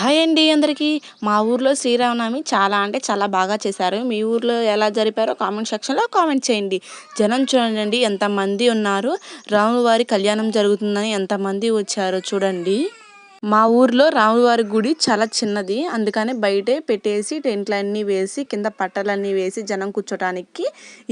Hi అండి అందరికీ. మా ఊర్లో శ్రీరామనవమి చాలా అంటే చాలా బాగా చేశారు. మీ ఊర్లో ఎలా జరిపారో కామెంట్ సెక్షన్లో కామెంట్ చేయండి. జనం చూడండి ఎంతమంది ఉన్నారు? రాములవారి కళ్యాణం జరుగుతుందని ఎంతమంది వచ్చారో చూడండి. మా ఊర్లో రాములవారి గుడి చాలా చిన్నది. అందుకని బయటే పెట్టేసి టెంట్లన్నీ వేసి కింద పట్టలన్నీ వేసి జనం కూర్చోటానికి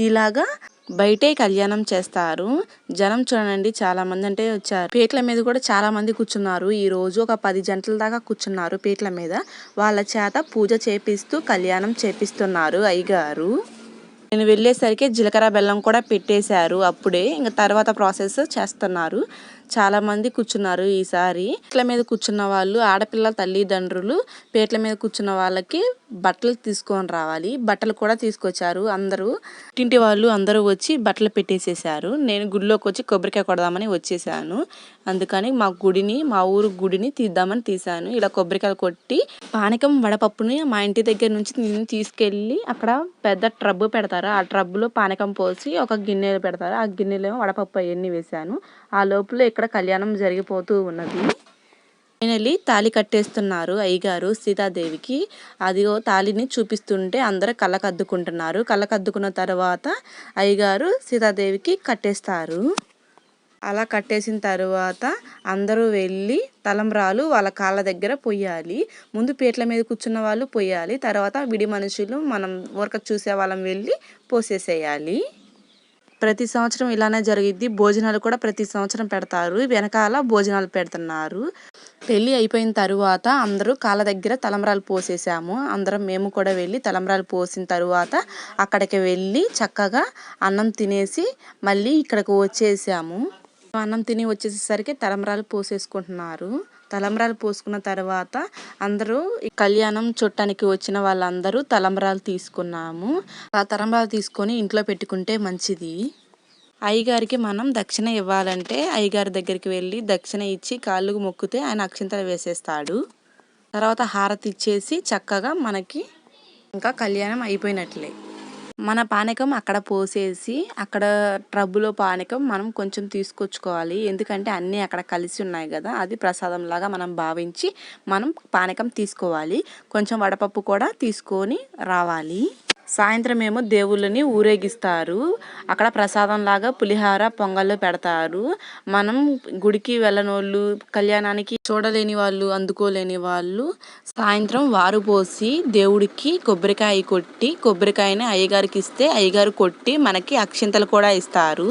ఇలాగా బయటే కళ్యాణం చేస్తారు. జనం చూడండి చాలా మంది అంటే వచ్చారు. పీటల మీద కూడా చాలా మంది కూర్చున్నారు. ఈ రోజు ఒక పది జంటల దాకా కూర్చున్నారు పీటల మీద. వాళ్ళ చేత పూజ చేపిస్తూ కళ్యాణం చేపిస్తున్నారు అయ్యగారు. నేను వెళ్ళేసరికి జీలకర్ర బెల్లం కూడా పెట్టేశారు అప్పుడే. ఇంకా తర్వాత ప్రాసెస్ చేస్తున్నారు. చాలా మంది కూర్చున్నారు ఈసారి పీటల మీద కూర్చున్న వాళ్ళు ఆడపిల్లల తల్లిదండ్రులు పేట్ల మీద కూర్చున్న వాళ్ళకి బట్టలు తీసుకొని రావాలి. బట్టలు కూడా తీసుకొచ్చారు అందరూ. ఇంటి వాళ్ళు అందరూ వచ్చి బట్టలు పెట్టేసేసారు నేను గుడిలోకి వచ్చి కొబ్బరికాయ కొడదామని వచ్చేసాను. అందుకని మా గుడిని మా ఊరు గుడిని తీద్దామని తీసాను ఇలా కొబ్బరికాయలు కొట్టి పానకం వడపప్పుని మా ఇంటి దగ్గర నుంచి నేను తీసుకెళ్ళి అక్కడ పెద్ద ట్రబ్బు పెడతారు. ఆ ట్రబ్బులో పానకం పోసి ఒక గిన్నెలు పెడతారు. ఆ గిన్నెలో వడపప్పు అవన్నీ వేసాను ఆ లోపల ఇక్కడ కళ్యాణం జరిగిపోతూ ఉన్నది. ఫైనలీ తాళి కట్టేస్తున్నారు అయ్యగారు సీతాదేవికి. అదిగో తాళిని చూపిస్తుంటే అందరూ కళ్ళకద్దుకుంటున్నారు కళ్ళకద్దుకున్న తర్వాత అయ్యగారు సీతాదేవికి కట్టేస్తారు. అలా కట్టేసిన తర్వాత అందరూ వెళ్ళి తలంబ్రాలు వాళ్ళ కాళ్ళ దగ్గర పొయ్యాలి. ముందు పీటల మీద కూర్చున్న వాళ్ళు పొయ్యాలి. తర్వాత విడి మనుషులు మనం ఊరక చూసే వాళ్ళం వెళ్ళి పోసేసేయాలి. ప్రతి సంవత్సరం ఇలానే జరిగిద్ది. భోజనాలు కూడా ప్రతి సంవత్సరం పెడతారు. వెనకాల భోజనాలు పెడుతున్నారు. పెళ్ళి అయిపోయిన తరువాత అందరూ కాళ్ళ దగ్గర తలంబరాలు పోసేసాము. అందరం మేము కూడా వెళ్ళి తలంబరాలు పోసిన తరువాత అక్కడికి వెళ్ళి చక్కగా అన్నం తినేసి మళ్ళీ ఇక్కడికి వచ్చేసాము. అన్నం తిని వచ్చేసరికి తలంబరాలు పోసేసుకుంటున్నారు. తలంబ్రాలు పోసుకున్న తర్వాత అందరూ ఈ కళ్యాణం చుట్టానికి వచ్చిన వాళ్ళందరూ తలంబరాలు తీసుకున్నాము. ఆ తలంబరాలు తీసుకొని ఇంట్లో పెట్టుకుంటే మంచిది. అయ్యగారికి మనం దక్షిణ ఇవ్వాలంటే అయ్యగారి దగ్గరికి వెళ్ళి దక్షిణ ఇచ్చి కాళ్ళు మొక్కితే ఆయన అక్షింతలు వేసేస్తాడు. తర్వాత హారతి ఇచ్చేసి చక్కగా మనకి ఇంకా కళ్యాణం అయిపోయినట్లే. మన పానకం అక్కడ పోసేసి అక్కడ ట్రబ్బులో పానకం మనం కొంచెం తీసుకొచ్చుకోవాలి. ఎందుకంటే అన్నీ అక్కడ కలిసి ఉన్నాయి కదా అది ప్రసాదం లాగా మనం భావించి మనం పానకం తీసుకోవాలి. కొంచెం వడపప్పు కూడా తీసుకొని రావాలి. సాయంత్రం ఏమో దేవుళ్ళని ఊరేగిస్తారు. అక్కడ ప్రసాదం లాగా పులిహార పొంగళ్ళు పెడతారు. మనం గుడికి వెళ్ళనోళ్ళు కళ్యాణానికి చూడలేని వాళ్ళు అందుకోలేని వాళ్ళు సాయంత్రం వారు పోసి దేవుడికి కొబ్బరికాయ కొట్టి కొబ్బరికాయని అయ్యగారికి ఇస్తే అయ్యగారు కొట్టి మనకి అక్షింతలు కూడా ఇస్తారు.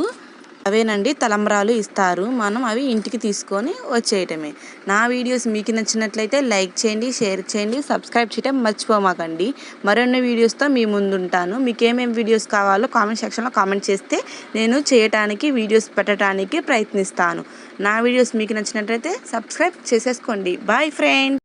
అవేనండి తలంబ్రాలు ఇస్తారు. మనం అవి ఇంటికి తీసుకొని వచ్చేయటమే. నా వీడియోస్ మీకు నచ్చినట్లయితే లైక్ చేయండి షేర్ చేయండి సబ్స్క్రైబ్ చేయటం మర్చిపోమాకండి. మరిన్ని వీడియోస్తో మీ ముందుంటాను. మీకు ఏమేమి వీడియోస్ కావాలో కామెంట్ సెక్షన్లో కామెంట్ చేస్తే నేను చేయటానికి వీడియోస్ పెట్టడానికి ప్రయత్నిస్తాను. నా వీడియోస్ మీకు నచ్చినట్లయితే సబ్స్క్రైబ్ చేసేసుకోండి. Bye friend!